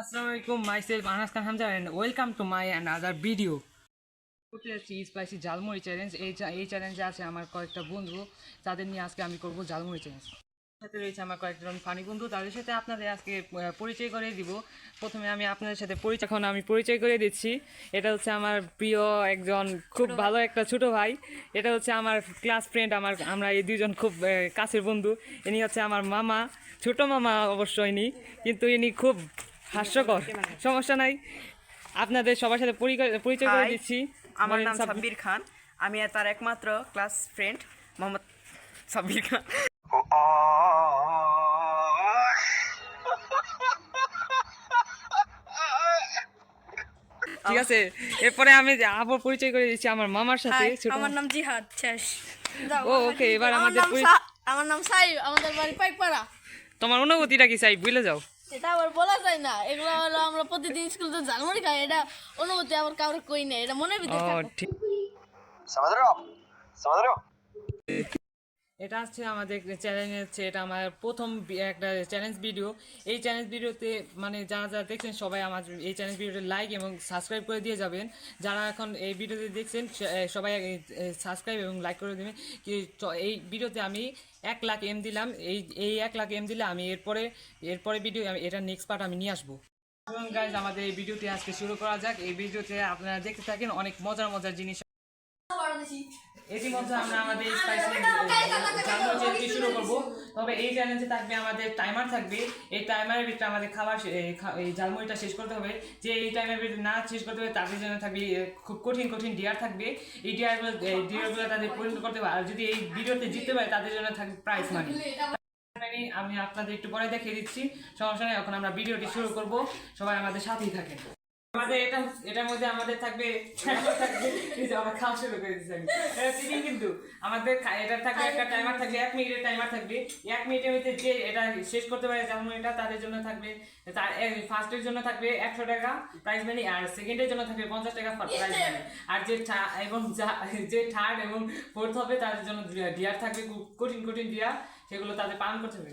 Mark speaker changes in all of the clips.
Speaker 1: আসসালামু আলাইকুম myself Anas Khan Hamza and welcome to my another video করতে যাচ্ছি স্পাইসি ঝালমুড়ি চ্যালেঞ্জ এই এই চ্যালেঞ্জে আছে আমার কয়েকটা বন্ধু তাদের নিয়ে আজকে আমি করব ঝালমুড়ি চ্যালেঞ্জ সাথে রয়েছে আমার কয়েকজন ফানি বন্ধু তাদের সাথে আপনাদের আজকে পরিচয় করে দিব প্রথমে আমি আপনাদের সাথে পরিচয় এখন আমি পরিচয় করে দিচ্ছি এটা হচ্ছে আমার প্রিয় একজন খুব ভালো একটা ছোট ভাই। এটা হচ্ছে আমার ক্লাস ফ্রেন্ড আমার আমরা এই দুজন খুব কাছের বন্ধু। ইনি হচ্ছে আমার মামা ছোট মামা অবশ্য ইনি। কিন্তু ইনি খুব হাস্যকর। সমস্যা নাই। আপনাদের সবার সাথে পরিচয় করে দিচ্ছি।
Speaker 2: আমার নাম
Speaker 1: সাব্বির।
Speaker 2: খান। আমি তার একমাত্র ক্লাস ফ্রেন্ড মোহাম্মদ সাব্বির খান।
Speaker 1: ঠিক আছে এরপরে আমি আবার পরিচয় করে দিচ্ছি আমার মামার সাথে
Speaker 3: আমার নাম জিহাদ শেষ।
Speaker 1: ও ওকে এবার
Speaker 3: আমার
Speaker 1: আমাদের
Speaker 3: নাম আমার নাম সাইব আমাদের বাড়ি পাইকপাড়া।
Speaker 1: তোমার অনুভূতিটা কি চাই বুঝলে যাও।
Speaker 3: এটা আবার বলা যায় না। এগুলো হলো আমরা প্রতিদিন স্কুল তো ঝালমুড়ি খাই এটা অনুভূতি আবার কারোর কই না এটা মনে ভিতরে
Speaker 1: ঠিক।
Speaker 4: সমাদর সমাদর
Speaker 1: এটা হচ্ছে আমাদের চ্যালেঞ্জ হচ্ছে, এটা আমার প্রথম একটা চ্যালেঞ্জ ভিডিও এই চ্যালেঞ্জ ভিডিওতে মানে যারা যারা দেখছেন, সবাই আমার এই চ্যালেঞ্জ ভিডিওতে লাইক এবং সাবস্ক্রাইব করে দিয়ে যাবেন। যারা এখন এই ভিডিওতে দেখছেন সবাই সাবস্ক্রাইব এবং লাইক করে দেবেন। কি এই ভিডিওতে আমি এক লাখ এম দিলাম। এই এই এক লাখ এম দিলে আমি এরপরে এরপরে ভিডিও আমি এটা নেক্সট পার্ট আমি নিয়ে আসব। গাইজ আমাদের এই ভিডিওটি আজকে শুরু করা যাক। এই ভিডিওতে আপনারা দেখতে থাকেন অনেক মজার মজার জিনিস। ইতিমধ্যে আমরা আমাদের স্পাইসি জানব শুরু করব। তবে এই চ্যালেঞ্জে থাকবে আমাদের টাইমার থাকবে। এই টাইমারের ভিতরে আমাদের খাবার এই খা- শেষ করতে হবে। যে এই টাইমের ভিতরে না শেষ করতে হবে তাদের জন্য থাকবে খুব কঠিন কঠিন ডিয়ার থাকবে। এই ডিয়ারগুলো এই ডিয়ারগুলো তাদের পরিণত করতে হবে। আর যদি এই ভিডিওতে জিততে পারে তাদের জন্য থাকবে প্রাইজ মানি মানে আমি আপনাদের একটু পরে দেখিয়ে দিচ্ছি। সমস্যা নেই এখন আমরা ভিডিওটি শুরু করব। সবাই আমাদের সাথেই থাকেন। আমাদের এটা এটার মধ্যে আমাদের থাকবে থাকবে এই যে আমরা খাওয়া শুরু করে দিচ্ছি আমি। কিন্তু। আমাদের এটা থাকবে একটা টাইমার থাকবে এক মিনিটের টাইমার থাকবে। এক মিনিটের মধ্যে যে এটা শেষ করতে পারে যেমন এটা তাদের জন্য থাকবে। তার ফার্স্টের জন্য থাকবে একশো টাকা প্রাইজ মানি আর সেকেন্ডের জন্য থাকবে পঞ্চাশ টাকা প্রাইজ মানি আর যে এবং যা- যে থার্ড এবং ফোর্থ হবে তাদের জন্য ডিয়ার থাকবে কঠিন কঠিন ডিয়ার সেগুলো তাদের পালন করতে হবে।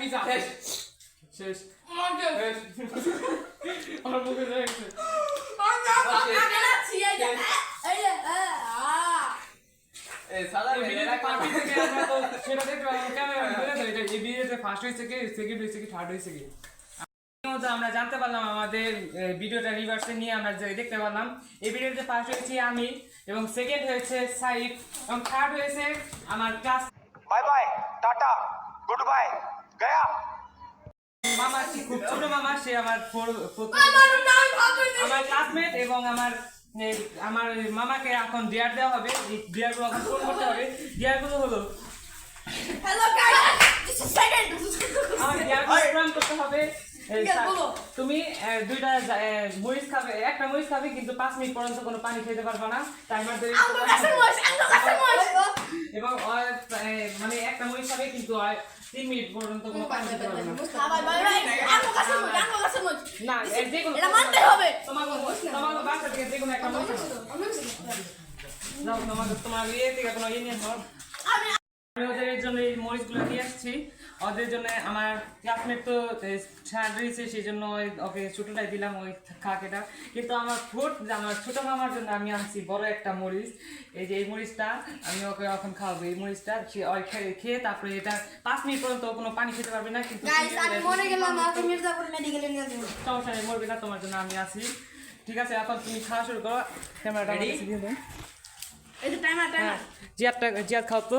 Speaker 1: মিজা শেষ শেষ আমার মুখে যাচ্ছে আমরা জানতে পারলাম আমাদের ভিডিওটা রিভার্সে নিয়ে আমরা দেখতে পারলাম। এই ভিডিওতে ফার্স্ট হয়েছি আমি এবং সেকেন্ড হয়েছে সাইফ এবং থার্ড হয়েছে আমার class
Speaker 4: bye bye tata goodbye गया
Speaker 1: মামা সে খুব ছোট মামা সে আমার ফোর- আমার ক্লাসমেট এবং আমার আমার মামাকে এখন ডিয়ার দেওয়া হবে। এই ডিয়ারগুলো এখন ফোন করতে হবে। ডিয়ারগুলো হলো
Speaker 3: hello guys this is second
Speaker 1: আমার ডিয়ারগুলো প্রোগ্রাম করতে হবে। তুমি দুইটা মরিচ খাবে একটা মরিচ খাবে কিন্তু পাঁচ মিনিট পর্যন্ত কোনো পানি খেতে পারবে না। টাইমার ধরে. এবং মানে একটা মরিচ খাবে কিন্তু তিন মিনিট পর্যন্ত কোনো পানি খেতে পারবে না। যে কোনো তোমার তোমার বাসা থেকে যে কোনো একটা মরিচ। তোমার ইয়ে থেকে কোনো ইয়ে নিয়ে
Speaker 3: আমি
Speaker 1: আমি ওদের জন্য এই মরিচগুলো নিয়ে আসছি। ওদের জন্য আমার ক্লাসমেট তো ছাড় দিয়েছে সেই জন্য ওই- ওকে ছোটোটাই দিলাম ওই খাকেটা। কিন্তু আমার ফুট আমার ছোটো মামার জন্য আমি আনছি বড় একটা মরিচ। এই যে এই মরিচটা আমি ওকে এখন খাওয়াবো। এই মরিচটা সে- ওই খেয়ে খেয়ে তারপরে এটা পাঁচ মিনিট পর্যন্ত কোনো পানি খেতে পারবে না কিন্তু সমস্যা নেই মরবে না তোমার জন্য আমি আছি। ঠিক আছে এখন তুমি খাওয়া শুরু করো। ক্যামেরাটা হ্যাঁ জিয়াদটা জিয়াদ খাও তো।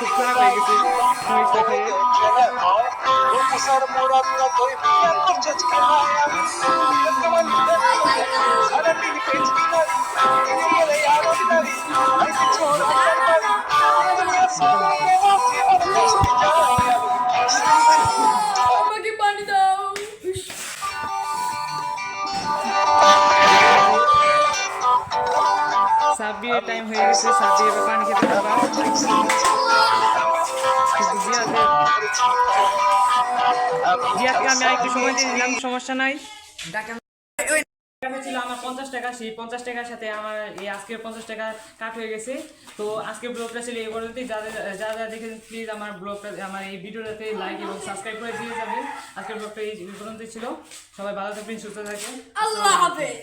Speaker 1: ওদের অবস্থা টাইট হয়ে গেছে যাদের অবস্থা আমার আমার মাথার অবস্থা খুব খারাপ হয়ে গেছে মরিচটা খেয়ে
Speaker 5: আমাকে
Speaker 1: টাইম হয়ে গেছে এবার পানি খেতে জিয়াদের জিয়াদকে আমি আরেকটু সময় দিয়ে দিলাম সমস্যা নাই। ছিল আমার পঞ্চাশ টাকা সেই পঞ্চাশ টাকার সাথে আমার এই আজকের পঞ্চাশ টাকা কাট হয়ে গেছে। তো আজকের ব্লগটা ছিল এই পর্যন্তই। যারা যারা যারা দেখেন প্লিজ আমার ব্লগটা আমার এই ভিডিওটাতে লাইক এবং সাবস্ক্রাইব করে দিয়ে যাবেন। আজকের ব্লগটা এই পর্যন্তই ছিল। সবাই ভালো থাকবেন সুস্থ থাকবেন।
Speaker 5: আল্লাহ হাফেজ।